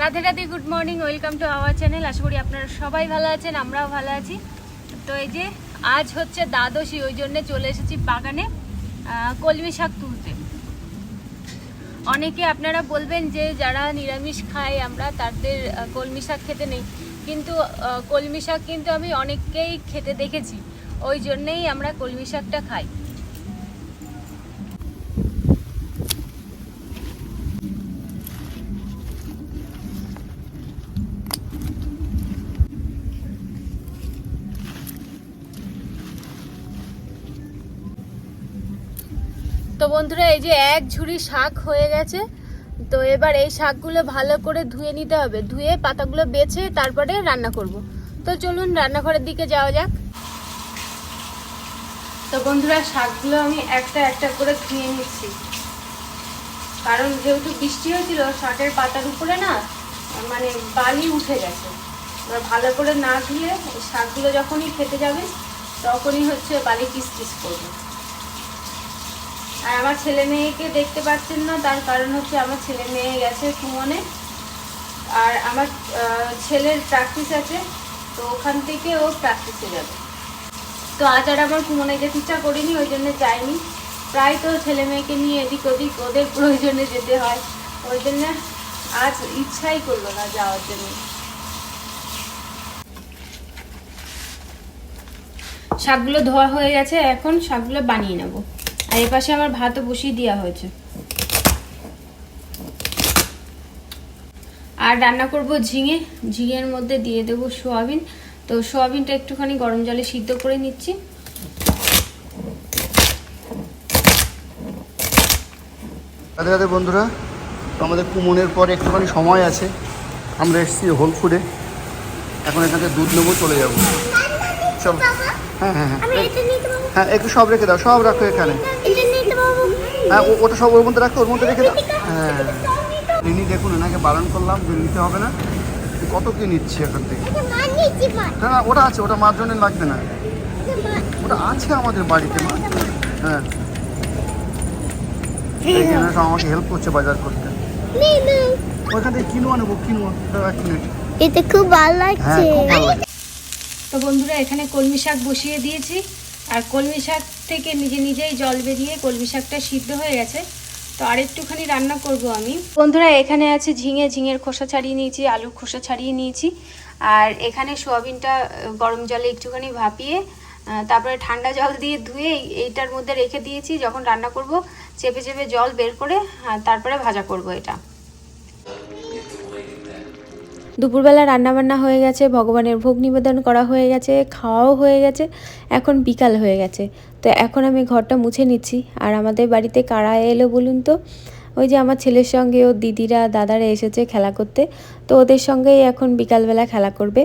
Radhe Radhe good morning welcome to our channel আশা করি আপনারা সবাই ভালো আছেন, আমরাও ভালো আছি। তো এই যে, আজ হচ্ছে দ্বাদশী, ওই জন্য চলে এসেছি বাগানে কলমি শাক তুলতে। অনেকে আপনারা বলবেন যে, যারা নিরামিষ খায় আমরা, তাদের কলমি শাক খেতে নেই। কিন্তু কলমি শাক কিন্তু আমি অনেককেই খেতে দেখেছি। ওই জন্যেই আমরা কলমি শাকটা খাই। তো বন্ধুরা, এই যে এক ঝুড়ি শাক হয়ে গেছে। তো এবার এই শাকগুলো ভালো করে ধুয়ে নিতে হবে। ধুয়ে পাতাগুলো বেছে তারপরে রান্না করব। তো চলুন রান্নাঘরের দিকে যাওয়া যাক। তো বন্ধুরা, শাকগুলো আমি একটা একটা করে ধুয়ে নিচ্ছি। কারণ যেহেতু বৃষ্টি হয়েছিল, শাকের পাতার উপরে না মানে বালি উঠে গেছে। এবার ভালো করে না ধুয়ে শাকগুলো যখনই খেতে যাবে, তখনই হচ্ছে বালি কিস কিস করবে। আর আমার ছেলে মেয়েকে দেখতে পাচ্ছেন না, তার কারণ হচ্ছে আমার ছেলে মেয়ে গেছে সুমনে। আর আমার ছেলের প্র্যাকটিস আছে, তো ওখান থেকে ও প্র্যাকটিসে যাবে। তো আজ আর আমার কুমনে যেতে ইচ্ছা করিনি, ওই জন্য যাইনি। প্রায় তো ছেলে মেয়েকে নিয়ে এদিক ওদিক ওদের প্রয়োজনে যেতে হয়। ওই জন্য আজ ইচ্ছাই করল না যাওয়ার জন্য। শাকগুলো ধোয়া হয়ে গেছে, এখন শাকগুলো বানিয়ে নেব। আর এ পাশে আমার ভাতও বসিয়ে দেওয়া হয়েছে। আর রান্না করব ঝিঙে। ঝিঙের মধ্যে দিয়ে দেবো সোয়াবিন। তো সোয়াবিনটা একটুখানি গরম জলে সিদ্ধ করে নিচ্ছি। রাধে রাধে বন্ধুরা তো আমাদের কুমনের পরে একটুখানি সময় আছে। আমরা এসেছি হোল ফুডে। এখন এখান থেকে দুধ নেব চলে যাব। চলো। হ্যাঁ হ্যাঁ হ্যাঁ। হ্যাঁ একটু সব রেখে দাও সব রাখো এখানে। হ্যাঁ ও- ওটা সব ওর মধ্যে রাখো ওর মধ্যে রেখে দাও। হ্যাঁ। রিনি দেখুন এনাকে বারণ করলাম যে নিতে হবে না। কত কি নিচ্ছি এখান থেকে? না না ওটা আছে ওটা মার জন্য লাগবে না। ওটা আছে আমাদের বাড়িতে মা। হ্যাঁ। আমাকে হেল্প করছে বাজার করতে। ওইখান থেকে কিনুয়া নেব কিনুয়া এক মিনিট এটা খুব ভালো হ্যাঁ লাগছে খুব ভালো লাগে তো বন্ধুরা এখানে কলমি শাক বসিয়ে দিয়েছি। আর কলমি শাক থেকে নিজে নিজেই জল বেরিয়ে কলমি শাকটা সিদ্ধ হয়ে গেছে। তো আর একটুখানি রান্না করব আমি। বন্ধুরা, এখানে আছে ঝিঙে, ঝিঙের খোসা ছাড়িয়ে নিয়েছি, আলুর খোসা ছাড়িয়ে নিয়েছি। আর এখানে সোয়াবিনটা গরম জলে একটুখানি ভাপিয়ে তারপরে ঠান্ডা জল দিয়ে ধুয়ে এইটার মধ্যে রেখে দিয়েছি। যখন রান্না করব, চেপে চেপে জল বের করে তারপরে ভাজা করব এটা। দুপুরবেলা রান্নাবান্না হয়ে গেছে, ভগবানের ভোগ নিবেদন করা হয়ে গেছে, খাওয়াও হয়ে গেছে, এখন বিকাল হয়ে গেছে। তো এখন আমি ঘরটা মুছে নিচ্ছি। আর আমাদের বাড়িতে কারা এলো বলুন তো? ওই যে আমার ছেলের সঙ্গে ও দিদিরা, দাদারা এসেছে খেলা করতে। তো ওদের সঙ্গেই এখন বিকালবেলা খেলা করবে।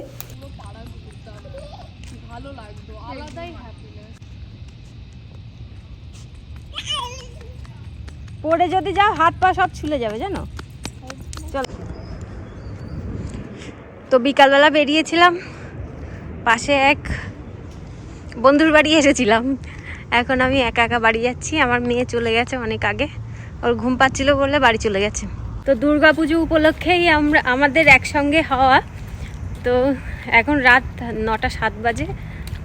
পড়ে যদি যাও, হাত পা সব ছুলে যাবে, জানো চল তো বিকালবেলা বেরিয়েছিলাম, পাশে এক বন্ধুর বাড়ি এসেছিলাম। এখন আমি একা একা বাড়ি যাচ্ছি, আমার মেয়ে চলে গেছে অনেক আগে, ওর ঘুম পাচ্ছিল বলে বাড়ি চলে গেছে। তো দুর্গা পুজো উপলক্ষেই আমরা, আমাদের একসঙ্গে হওয়া, তো এখন রাত নটা সাত বাজে,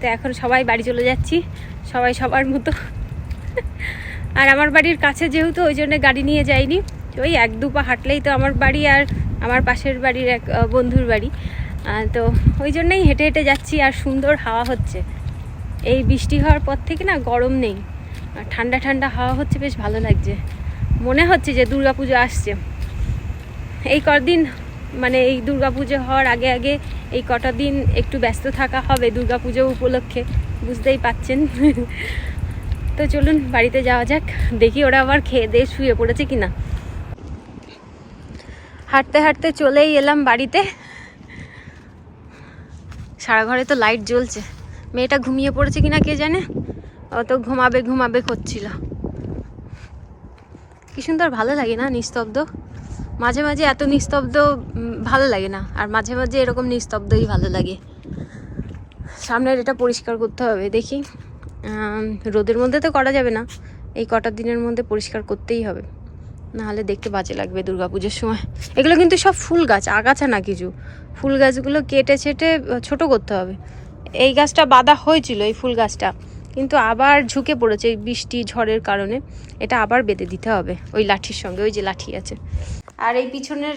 তো এখন সবাই বাড়ি চলে যাচ্ছি, সবাই সবার মতো। আর আমার বাড়ির কাছে যেহেতু, ওই জন্য গাড়ি নিয়ে যাইনি, ওই এক দু পা হাঁটলেই তো আমার বাড়ি আর আমার পাশের বাড়ির এক বন্ধুর বাড়ি। তো ওই জন্যই হেঁটে হেঁটে যাচ্ছি আর সুন্দর হাওয়া হচ্ছে। এই বৃষ্টি হওয়ার পর থেকে না গরম নেই। ঠান্ডা ঠান্ডা হাওয়া হচ্ছে, বেশ ভালো লাগছে। মনে হচ্ছে যে দুর্গাপুজো আসছে। এই কদিন মানে এই দুর্গাপুজো হওয়ার আগে আগে এই কটা দিন একটু ব্যস্ত থাকা হবে দুর্গাপুজো উপলক্ষে, বুঝতেই পাচ্ছেন। তো চলুন বাড়িতে যাওয়া যাক। দেখি ওরা আবার খেয়ে দিয়ে শুয়ে পড়েছে কিনা। হাঁটতে হাঁটতে চলেই এলাম বাড়িতে। সারা ঘরে তো লাইট জ্বলছে। মেয়েটা ঘুমিয়ে পড়েছে কিনা কে জানে? অত ঘুমাবে ঘুমাবে করছিল। কি সুন্দর, ভালো লাগে না নিস্তব্ধ? মাঝে মাঝে এত নিস্তব্ধ ভালো লাগে না। আর মাঝে মাঝে এরকম নিস্তব্ধই ভালো লাগে। সামনের এটা পরিষ্কার করতে হবে, দেখি। রোদের মধ্যে তো করা যাবে না। এই কটা দিনের মধ্যে পরিষ্কার করতেই হবে। নাহলে দেখতে বাজে লাগবে দুর্গাপুজোর সময়। এগুলো কিন্তু সব ফুল গাছ আগাছা না কিছু। ফুল গাছগুলো কেটে ছেটে ছোট করতে হবে। এই গাছটা বাঁধা হয়েছিল এই ফুল গাছটা। কিন্তু আবার ঝুঁকে পড়েছে এই বৃষ্টি ঝড়ের কারণে। এটা আবার বেঁধে দিতে হবে ওই লাঠির সঙ্গে ওই যে লাঠি আছে। আর এই পিছনের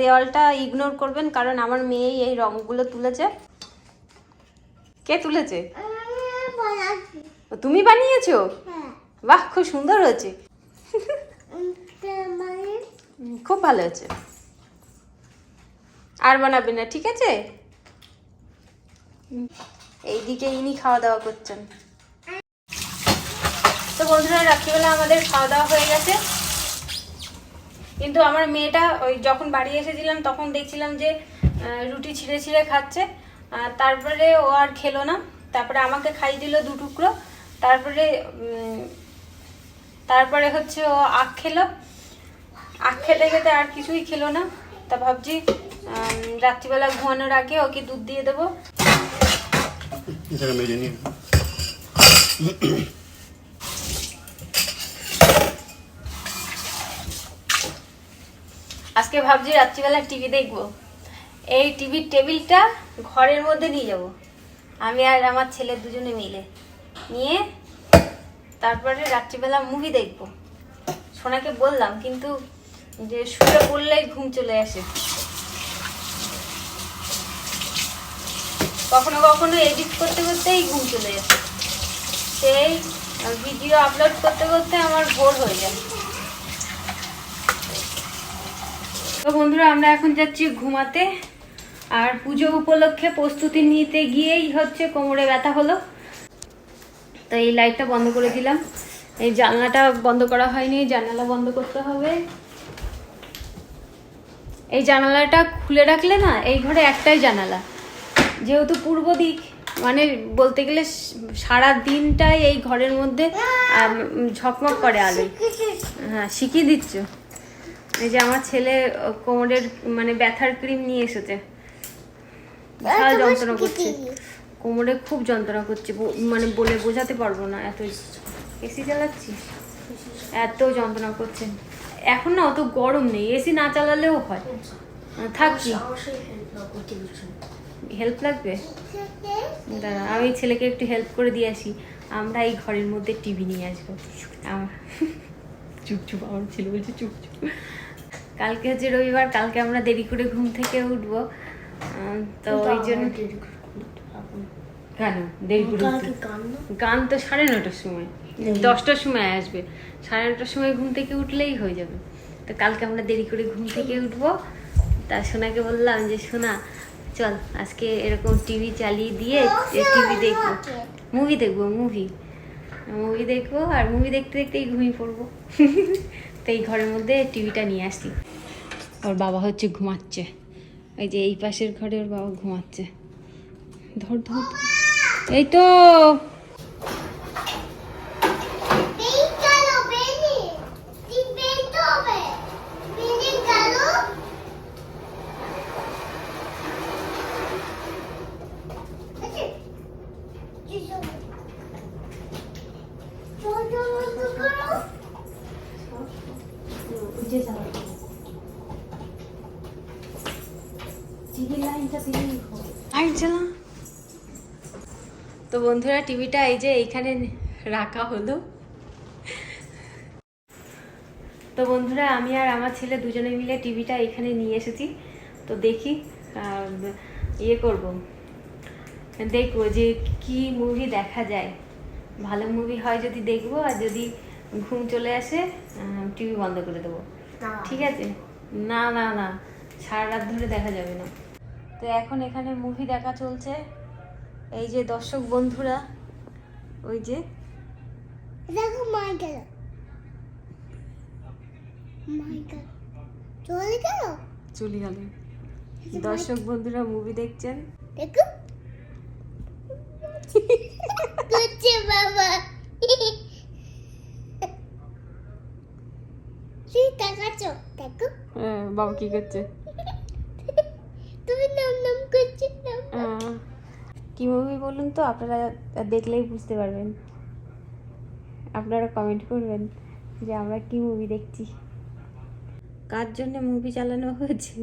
দেওয়ালটা ইগনোর করবেন কারণ আমার মেয়েই এই রঙগুলো তুলেছে। কে তুলেছে? তুমি বানিয়েছো? বাহ খুব সুন্দর হয়েছে। খুব ভালো হয়েছে। আর বানাবে না, ঠিক আছে? এইদিকে ইনি খাওয়া দাওয়া করছেন। তো বন্ধুরা, রাত্রিবেলা আমাদের খাওয়া দাওয়া হয়ে গেছে। কিন্তু আমার মেয়েটা ওই যখন বাড়ি এসেছিলাম, তখন দেখছিলাম যে রুটি ছিঁড়ে ছিঁড়ে খাচ্ছে। তারপরে ও আর খেলো না। তারপরে আমাকে খাইয়ে দিল দু টুকরো। তারপরে তারপরে হচ্ছে ও আখ খেলো। আখ খেতে খেতে আর কিছুই খেলো না। তা ভাবছি রাত্রিবেলা ঘুমানোর আগে ওকে দুধ দিয়ে দেবো। আজকে ভাবছি রাত্রিবেলা টিভি দেখব। এই টিভির টেবিলটা ঘরের মধ্যে নিয়ে যাব। আমি আর আমার ছেলে দুজনে মিলে। নিয়ে তারপরে রাত্রিবেলা মুভি দেখব। সোনাকে বললাম কিন্তু যে শুয়ে পড়লেই ঘুম চলে আসে। কখনো কখনো এডিট করতে করতেই ঘুম চলে আসে। সেই ভিডিও আপলোড করতে করতে আমার ভোর হয়ে যায়। তো বন্ধুরা, আমরা এখন যাচ্ছি ঘুমাতে। আর পুজো উপলক্ষে প্রস্তুতি নিতে গিয়েই হচ্ছে কোমরে ব্যথা হলো। তো এই লাইটটা বন্ধ করে দিলাম। এই জানলাটা বন্ধ করা হয়নি জানালা বন্ধ করতে হবে। এই জানালাটা খুলে রাখলে না এই ঘরে একটাই জানালা। যেহেতু পূর্ব দিক মানে বলতে গেলে সারা দিনটাই এই ঘরের মধ্যে ঝকমক করে আলোয় হ্যাঁ শিখিয়ে দিচ্ছ? এই যে আমার ছেলে কোমরের মানে ব্যথার ক্রিম নিয়ে এসেছে। বিশাল যন্ত্রণা করছে। কোমরে খুব যন্ত্রণা করছে মানে বলে বোঝাতে পারব না এত এসি চালাচ্ছি এত যন্ত্রণা করছে। এখন না অত গরম নেই এসি না চালালেও হয়। আহ, থাকছি হেল্প লাগবে? দাঁড়া আমি ছেলেকে একটু হেল্প করে দিয়ে আসি। আমরা এই ঘরের মধ্যে টিভি নিয়ে আসব। আমার চুপ চুপ আমার ছেলে বলছে চুপ চুপ। কালকে হচ্ছে রবিবার কালকে আমরা দেরি করে ঘুম থেকে উঠবো। তো ওই জন্য কেন? দেরি করে গান তো সাড়ে নটার সময়। দশটার সময় আসবে। সাড়ে নটার সময় ঘুম থেকে উঠলেই হয়ে যাবে। তো কালকে আমরা দেরি করে ঘুম থেকে উঠবো। তা সোনাকে বললাম যে, সোনা, চল, আজকে এরকম টিভি চালিয়ে দিয়ে টিভি দেখব। মুভি দেখব মুভি মুভি দেখব আর মুভি দেখতে দেখতেই ঘুমিয়ে পড়ব। তো এই ঘরের মধ্যে টিভিটা নিয়ে আসি। ওর বাবা হচ্ছে ঘুমাচ্ছে। এই যে এই পাশের ঘরে ওর বাবা ঘুমাচ্ছে। ধর ধর। এই তো! তো বন্ধুরা, টিভিটা এই যে এইখানে রাখা হলো। তো বন্ধুরা, আমি আর আমার ছেলে দুজনে মিলে টিভিটা এখানে নিয়ে এসেছি। তো দেখি ইয়ে করব। দেখব যে কি মুভি দেখা যায়। ভালো মুভি হয় যদি দেখব, আর যদি ঘুম চলে আসে টিভি বন্ধ করে দেবো। ঠিক আছে? না না না সারা রাত ধরে দেখা যাবে না। তো এখন এখানে মুভি দেখা চলছে। এই যে দর্শক বন্ধুরা ওই যে দেখো মার গেল চলে গেল? চলে গেল। দর্শক বন্ধুরা মুভি দেখছেন? দেখো বাবা। তুই তাকাচ্ছ দেখো হ্যাঁ, বাবা কি করছে তুমি নাম নাম করছ কি মুভি বলুন তো আপনারা দেখলেই বুঝতে পারবেন আপনারা কমেন্ট করবেন যে আমরা কি মুভি দেখছি কার জন্য মুভি চালানো হয়েছে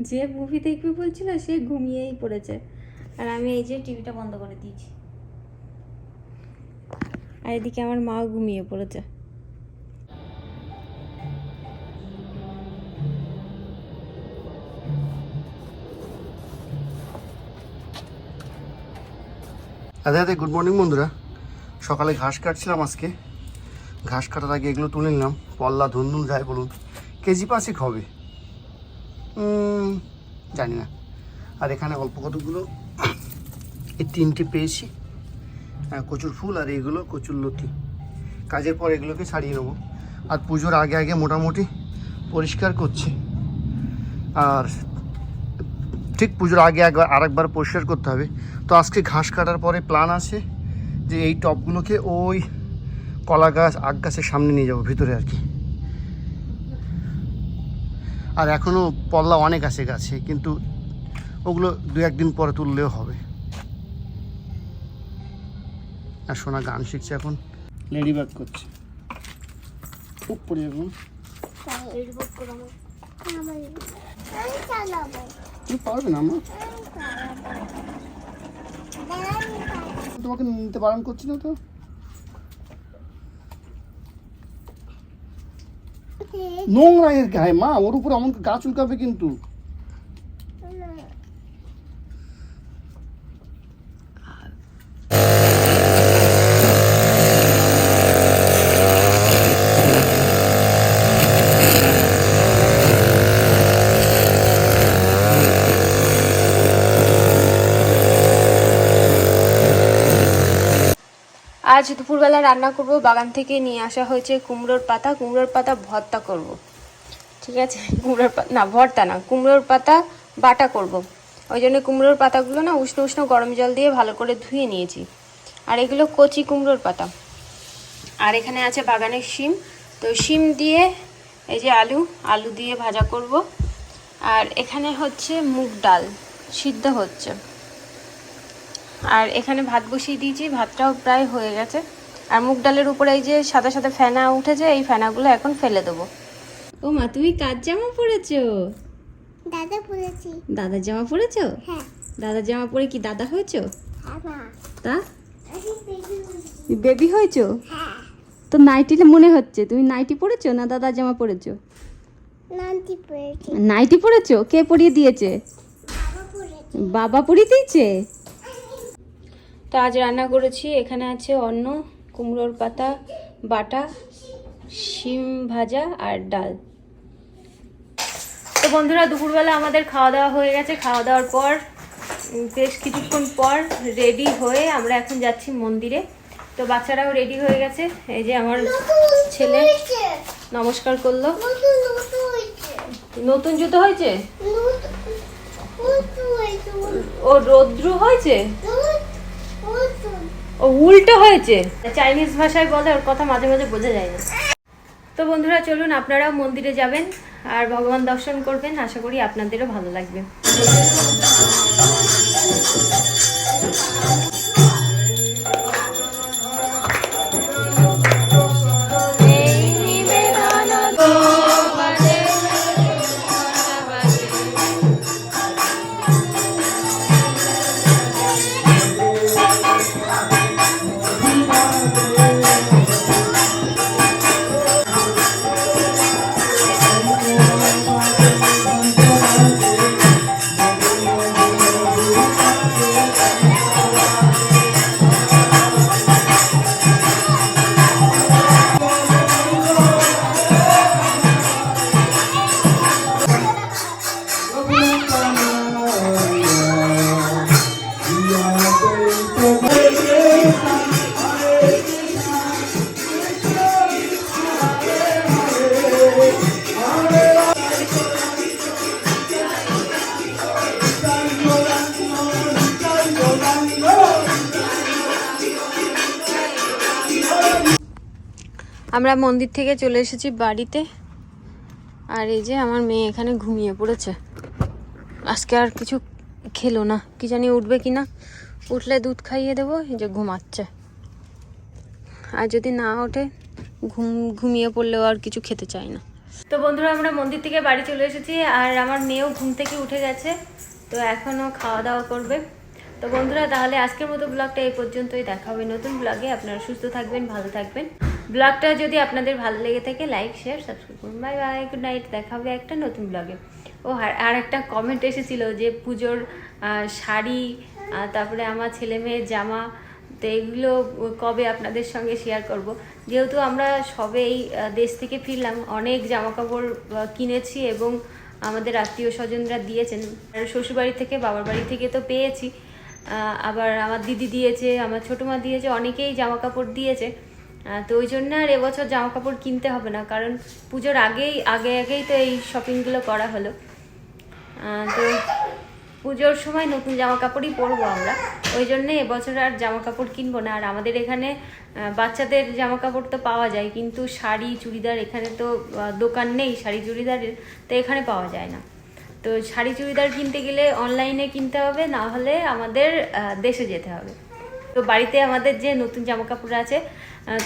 যে মুভি দেখবে বলছিল সে ঘুমিয়েই পড়েছে আর আমি এই যে টিভিটা বন্ধ করে দিয়েছি আর এদিকে আমার মাও ঘুমিয়ে পড়েছে রাধে রাধে গুড মর্নিং বন্ধুরা। সকালে ঘাস কাটছিলাম আজকে। ঘাস কাটার আগে এগুলো তুলে নিলাম। পল্লা ধুন্দুল যায় বলুন। কেজি পাঁচেক হবে। জানি না। আর এখানে অল্প কতগুলো? এই তিনটে পেয়েছি। হ্যাঁ, কচুর ফুল আর এইগুলো কচুর লতি। কাজের পর এগুলোকে ছাড়িয়ে নেব। আর পুজোর আগে আগে মোটামুটি পরিষ্কার করছি। আর ঠিক পুজোর আগে একবার আরেকবার পরিষ্কার করতে হবে। তো আজকে ঘাস কাটার পরে প্ল্যান আছে যে এই টবগুলোকে ওই কলা গাছ আগ গাছের সামনে নিয়ে যাব ভিতরে আর কি। আর এখনও পল্লা অনেক আছে গাছে কিন্তু ওগুলো দু একদিন পরে তুললেও হবে। আর সোনা গান শিখছে এখন। লেডি ব্যাক করছে। খুব পড়ে তুমি পারবে না, মা। তোমাকে নিতে বারণ করছি না তো? নোংরা এর গায়ে, মা। ওর উপর এমন গা চুলকাবে কিন্তু। আজ দুপুরবেলা রান্না করব, বাগান থেকে নিয়ে আসা হয়েছে কুমড়োর পাতা কুমড়োর পাতা ভর্তা করব। ঠিক আছে? কুমড়োর পাতা না, ভর্তা না, কুমড়োর পাতা বাটা করব। ওই জন্য কুমড়োর পাতাগুলো না উষ্ণ উষ্ণ গরম জল দিয়ে ভালো করে ধুয়ে নিয়েছি। আর এগুলো কচি কুমড়োর পাতা। আর এখানে আছে বাগানের শিম। তো শিম দিয়ে এই যে আলু আলু দিয়ে ভাজা করব। আর এখানে হচ্ছে মুগ ডাল, সিদ্ধ হচ্ছে। আর এখানে ভাত বসিয়ে দিয়েছি ভাতটাও প্রায় হয়ে গেছে। আর মুগ ডালের উপরে এই যে সাদা সাদা ফেনা উঠেছে এই ফেনাগুলো এখন ফেলে দেবো। ও মা তুমি কার জামা পরেছো? দাদা বলেছি দাদার জামা পরেছো? হ্যাঁ। দাদার জামা পরে কি দাদা হয়েছো? হ্যাঁ তা? বেবি হয়েছো? হ্যাঁ। তো নাইটিলে মনে হচ্ছে তুমি নাইটি পরেছো না দাদার জামা পরেছো? নাইটি পরেছো। কে পরিয়ে দিয়েছে? বাবা পরিয়ে দিয়েছে? তো আজ রান্না করেছি। এখানে আছে অন্ন কুমড়োর পাতা বাটা শিম ভাজা আর ডাল। তো বন্ধুরা দুপুরবেলা আমাদের খাওয়া দাওয়া হয়ে গেছে। খাওয়া দাওয়ার পর বেশ কিছুক্ষণ পর রেডি হয়ে আমরা এখন যাচ্ছি মন্দিরে। তো বাচ্চারাও রেডি হয়ে গেছে। এই যে আমার ছেলে নমস্কার করল। নতুন জুতো হয়েছে। ও রৌদ্রু হয়েছে? ও উল্টো হয়েছে। চাইনিজ ভাষায় বলে, ওর কথা মাঝে মাঝে বোঝা যায় না। তো বন্ধুরা, চলুন, আপনারাও মন্দিরে যাবেন আর ভগবান দর্শন করবেন। আশা করি আপনাদেরও ভালো লাগবে। আমরা মন্দির থেকে চলে এসেছি বাড়িতে। আর এই যে আমার মেয়ে এখানে ঘুমিয়ে পড়েছে। আজকে আর কিছু খেলো না। কি জানি উঠবে কি না উঠলে দুধ খাইয়ে দেবো, এই যে ঘুমাচ্ছে। আর যদি না ওঠে, ঘুম, ঘুমিয়ে পড়লেও আর কিছু খেতে চায় না। তো বন্ধুরা, আমরা মন্দির থেকে বাড়ি চলে এসেছি আর আমার মেয়েও ঘুম থেকে উঠে গেছে। তো এখনও খাওয়া দাওয়া করবে। তো বন্ধুরা, তাহলে আজকের মতো ব্লগটা এই পর্যন্তই। দেখা হবে নতুন ব্লগে। আপনারা সুস্থ থাকবেন, ভালো থাকবেন। ব্লগটা যদি আপনাদের ভালো লেগে থাকে লাইক শেয়ার সাবস্ক্রাইব করুন। বাই বাই গুড নাইট দেখা হবে একটা নতুন ব্লগে। ও, আর- একটা কমেন্ট এসেছিল যে পুজোর শাড়ি তারপরে আমার ছেলে মেয়ের জামা, তো এগুলো কবে আপনাদের সঙ্গে শেয়ার করব? যেহেতু আমরা সবে এই দেশ থেকে ফিরলাম, অনেক জামা কাপড় কিনেছি এবং আমাদের আত্মীয় স্বজনরা দিয়েছেন। শ্বশুরবাড়ি থেকে, বাবার বাড়ি থেকে তো পেয়েছি। আবার আমার দিদি দিয়েছে, আমার ছোটো মা দিয়েছে, অনেকেই জামা কাপড় দিয়েছে। তো ওই জন্য আর এবছর জামা কাপড় কিনতে হবে না, কারণ পুজোর আগেই, আগে আগেই তো এই শপিংগুলো করা হলো। তো পুজোর সময় নতুন জামা কাপড়ই পরবো আমরা। ওই জন্যে এবছর আর জামা কাপড় কিনবো না। আর আমাদের এখানে বাচ্চাদের জামা কাপড় তো পাওয়া যায়, কিন্তু শাড়ি, চুড়িদার এখানে তো দোকান নেই শাড়ি, চুড়িদারের, তো এখানে পাওয়া যায় না। তো শাড়ি, চুড়িদার কিনতে গেলে অনলাইনে কিনতে হবে, না হলে আমাদের দেশে যেতে হবে। তো বাড়িতে আমাদের যে নতুন জামা কাপড় আছে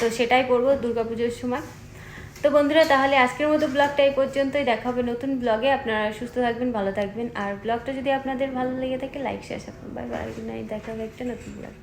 তো সেটাই করব পুজোর সময়। তো বন্ধুরা, তাহলে আজকের মতো ব্লগটা এই পর্যন্তই। দেখা হবে নতুন ব্লগে। আপনারা সুস্থ থাকবেন, ভালো থাকবেন। আর ব্লগটা যদি আপনাদের ভালো লেগে থাকে like share subscribe bye bye good night দেখা হবে একটা নতুন ব্লগ।